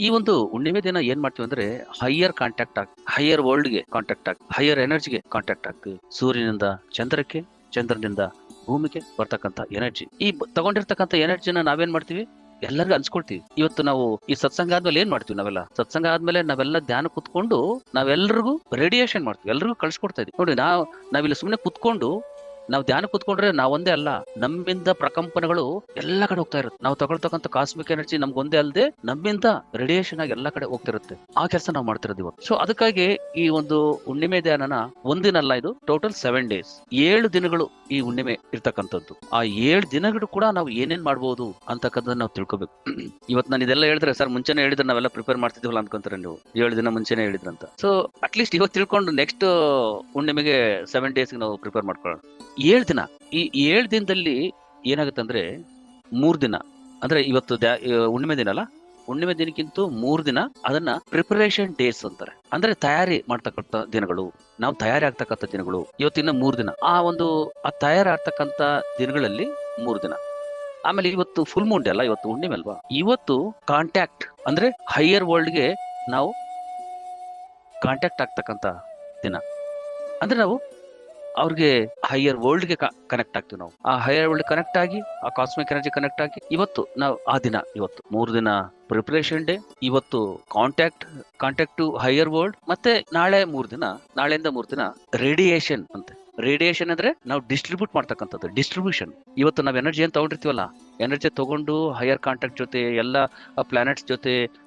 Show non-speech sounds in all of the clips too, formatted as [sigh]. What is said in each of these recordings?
ಈ ಒಂದು ಹುಣ್ಣಿಮೆ ದಿನ ಏನ್ ಮಾಡ್ತೀವಿ ಅಂದ್ರೆ ಹೈಯರ್ ಕಾಂಟ್ಯಾಕ್ಟ್ ಆಗ್ ಹೈಯರ್ ವರ್ಲ್ಡ್ಗೆ ಕಾಂಟ್ಯಾಕ್ಟ್ ಆಗ್ ಹೈಯರ್ ಎನರ್ಜಿಗೆ ಕಾಂಟ್ಯಾಕ್ಟ್ ಆಗ್ತೀವಿ ಸೂರ್ಯನಿಂದ ಚಂದ್ರಕ್ಕೆ, ಚಂದ್ರನಿಂದ ಭೂಮಿಗೆ ಬರ್ತಕ್ಕಂತ ಎನರ್ಜಿ ಈ ತಗೊಂಡಿರ್ತಕ್ಕಂಥ ಎನರ್ಜಿನ ನಾವೇನ್ ಮಾಡ್ತೀವಿ? ಎಲ್ಲರಿಗೂ ಅನ್ಸ್ಕೊಳ್ತೀವಿ. ಇವತ್ತು ನಾವು ಈ ಸತ್ಸಂಗ ಆದ್ಮೇಲೆ ಏನ್ ಮಾಡ್ತೀವಿ ನಾವೆಲ್ಲ? ಸತ್ಸಂಗ ಆದ್ಮೇಲೆ ನಾವೆಲ್ಲ ಧ್ಯಾನ ಕುತ್ಕೊಂಡು ನಾವೆಲ್ಲರಿಗೂ ರೇಡಿಯೇಷನ್ ಮಾಡ್ತೀವಿ. ಎಲ್ರಿಗೂ ಕಳ್ಸಿಕೊಡ್ತಾ ಇದೀವಿ. ನೋಡಿ, ನಾವು, ನಾವಿಲ್ಲಿ ಸುಮ್ಮನೆ ಕುತ್ಕೊಂಡು ನಾವು ಧ್ಯಾನ ಕುತ್ಕೊಂಡ್ರೆ ನಾವೊಂದೇ ಅಲ್ಲ, ನಮ್ಮಿಂದ ಪ್ರಕಂಪನಗಳು ಎಲ್ಲ ಕಡೆ ಹೋಗ್ತಾ ಇರುತ್ತೆ. ನಾವು ತಗೊಳ್ತಕ್ಕಂಥ ಕಾಸ್ಮಿಕ್ ಎನರ್ಜಿ ನಮ್ಗೆ ಒಂದೇ ಅಲ್ಲದೆ ನಮ್ಮಿಂದ ರೇಡಿಯೇಷನ್ ಆಗಿ ಎಲ್ಲ ಕಡೆ ಹೋಗ್ತಿರುತ್ತೆ. ಆ ಕೆಲಸ ನಾವು ಮಾಡ್ತಿರೋದು ಇವತ್ತು ಸೊ ಅದಕ್ಕಾಗಿ ಈ ಒಂದು ಹುಣ್ಣಿಮೆ ಧ್ಯಾನನ ಒಂದಿನಲ್ಲ ಇದು ಟೋಟಲ್ ಸೆವೆನ್ ಡೇಸ್ ಏಳು ದಿನಗಳು ಈ ಹುಣ್ಣಿಮೆ ಇರ್ತಕ್ಕಂಥದ್ದು. ಆ ಏಳು ದಿನಗಳು ಕೂಡ ನಾವು ಏನೇನ್ ಮಾಡ್ಬೋದು ಅಂತಕ್ಕಂಥದ್ದು ನಾವು ತಿಳ್ಕೊಬೇಕು. [clears throat] ಇವತ್ತು ನಾನು ಇದೆಲ್ಲ ಹೇಳಿದ್ರೆ, ಸರ್, ಮುಂಚೆನೆ ಹೇಳಿದ್ರೆ ನಾವೆಲ್ಲ ಪ್ರಿಪೇರ್ ಮಾಡ್ತಿದ್ವಲ್ಲ ಅನ್ಕೊಂತಾರೆ ನೀವು. ಏಳು ದಿನ ಮುಂಚೆನೆ ಹೇಳಿದ್ರಂತ. ಸೊ ಅಟ್ಲೀಸ್ಟ್ ಇವತ್ತು ತಿಳ್ಕೊಂಡು ನೆಕ್ಸ್ಟ್ ಹುಣ್ಣಿಮೆಗೆ ಸೆವೆನ್ ಡೇಸ್ ನಾವು ಪ್ರಿಪೇರ್ ಮಾಡ್ಕೊಳ್ಳೋಣ. ಏಳು ದಿನ. ಈ ಏಳು ದಿನದಲ್ಲಿ ಏನಾಗುತ್ತೆ ಅಂದ್ರೆ ಮೂರು ದಿನ. ಅಂದ್ರೆ ಇವತ್ತು ಹುಣ್ಣಿಮೆ ದಿನ ಅಲ್ಲ? ಹುಣ್ಣಿಮೆ ದಿನಕ್ಕಿಂತ ಮೂರು ದಿನ ಅದನ್ನ ಪ್ರಿಪರೇಷನ್ ಡೇಸ್ ಅಂತಾರೆ. ಅಂದ್ರೆ ತಯಾರಿ ಮಾಡ್ತಕ್ಕಂಥ ದಿನಗಳು, ನಾವು ತಯಾರಿ ಆಗ್ತಕ್ಕಂಥ ದಿನಗಳು ಇವತ್ತಿನ ಮೂರು ದಿನ. ಆ ಒಂದು, ಆ ತಯಾರಿ ಆಗ್ತಕ್ಕಂಥ ದಿನಗಳಲ್ಲಿ ಮೂರು ದಿನ. ಆಮೇಲೆ ಇವತ್ತು ಫುಲ್ ಮೂನ್ ಡೇ ಅಲ್ಲ, ಇವತ್ತು ಹುಣ್ಣಿಮೆ ಅಲ್ವಾ? ಇವತ್ತು ಕಾಂಟ್ಯಾಕ್ಟ್ ಅಂದ್ರೆ ಹೈಯರ್ ವರ್ಲ್ಡ್ಗೆ ನಾವು ಕಾಂಟ್ಯಾಕ್ಟ್ ಆಗ್ತಕ್ಕಂಥ ದಿನ. ಅಂದ್ರೆ ನಾವು ಅವ್ರಿಗೆ ಹೈಯರ್ ವರ್ಲ್ಡ್ಗೆ ಕನೆಕ್ಟ್ ಆಗ್ತೀವಿ ನಾವು. ಆ ಹೈಯರ್ ವರ್ಲ್ಡ್ ಕನೆಕ್ಟ್ ಆಗಿ, ಆ ಕಾಸ್ಮಿಕ್ ಎನರ್ಜಿ ಕನೆಕ್ಟ್ ಆಗಿ, ಇವತ್ತು ನಾವು, ಆ ದಿನ, ಇವತ್ತು, ಮೂರು ದಿನ ಪ್ರಿಪರೇಷನ್ ಡೇ ಇವತ್ತು contact contact to higher world ಮತ್ತೆ ನಾಳೆ ಮೂರು ದಿನ, ನಾಳೆಯಿಂದ ಮೂರು ದಿನ ರೇಡಿಯೇಷನ್ ಅಂತೆ. ರೇಡಿಯೇಷನ್ ಅಂದ್ರೆ ನಾವು ಡಿಸ್ಟ್ರಿಬ್ಯೂಟ್ ಮಾಡ್ತಕ್ಕಂಥದ್ದು ಡಿಸ್ಟ್ರಿಬ್ಯೂಷನ್ ಇವತ್ತು ನಾವು ಎನರ್ಜಿ ಅಂತ ತಗೊಂಡಿರ್ತೀವಲ್ಲ ಎನರ್ಜಿ ತಗೊಂಡು ಹೈಯರ್ ಕಾಂಟ್ಯಾಕ್ಟ್ ಜೊತೆ ಎಲ್ಲ ಪ್ಲಾನೆಟ್ಸ್ ಜೊತೆ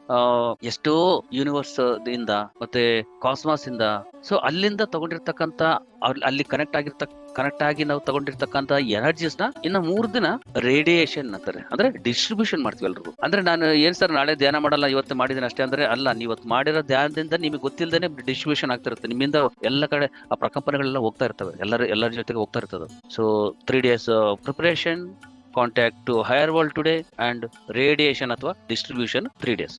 ಎಷ್ಟೋ ಯೂನಿವರ್ಸ್ ಇಂದ ಮತ್ತೆ ಕಾಸ್ಮಾಸ್ ಇಂದ. ಸೊ ಅಲ್ಲಿಂದ ತಗೊಂಡಿರ್ತಕ್ಕಂಥ ಅಲ್- ಅಲ್ಲಿ ಕನೆಕ್ಟ್ ಆಗಿರ್ತ ಕನೆಕ್ಟ್ ಆಗಿ ನಾವು ತಗೊಂಡಿರ್ತಕ್ಕಂಥ ಎನರ್ಜೀಸ್ನ ಇನ್ನ ಮೂರ್ ದಿನ ರೇಡಿಯೇಷನ್ ಅಂತಾರೆ. ಅಂದ್ರೆ ಡಿಸ್ಟ್ರಿಬ್ಯೂಷನ್ ಮಾಡ್ತೀವಿ ಎಲ್ರಿಗೂ. ಅಂದ್ರೆ ನಾನು ಏನ್ ಸರ್ ನಾಳೆ ಧ್ಯಾನ ಮಾಡಲ್ಲ, ಇವತ್ತು ಮಾಡಿದ್ದೀನಿ ಅಷ್ಟೇ ಅಂದ್ರೆ ಅಲ್ಲ ಇವತ್ತು ಮಾಡಿರೋ ಧ್ಯಾನದಿಂದ ನಿಮಗೆ ಗೊತ್ತಿಲ್ಲದೇ ಡಿಸ್ಟ್ರಿಬ್ಯೂಷನ್ ಆಗ್ತಿರುತ್ತೆ ನಿಮ್ಮಿಂದ ಎಲ್ಲ ಕಡೆ ಆ ಪ್ರಕಂಪನೆಗಳೆಲ್ಲ ಹೋಗ್ತಾ ಇರ್ತವೆ. ಎಲ್ಲರ ಎಲ್ಲರ ಜೊತೆಗೆ ಹೋಗ್ತಾ ಇರ್ತದೆ. So three days preparation contact to higher world today and radiation ಅಥವಾ ಡಿಸ್ಟ್ರಿಬ್ಯೂಷನ್ ತ್ರೀ ಡೇಸ್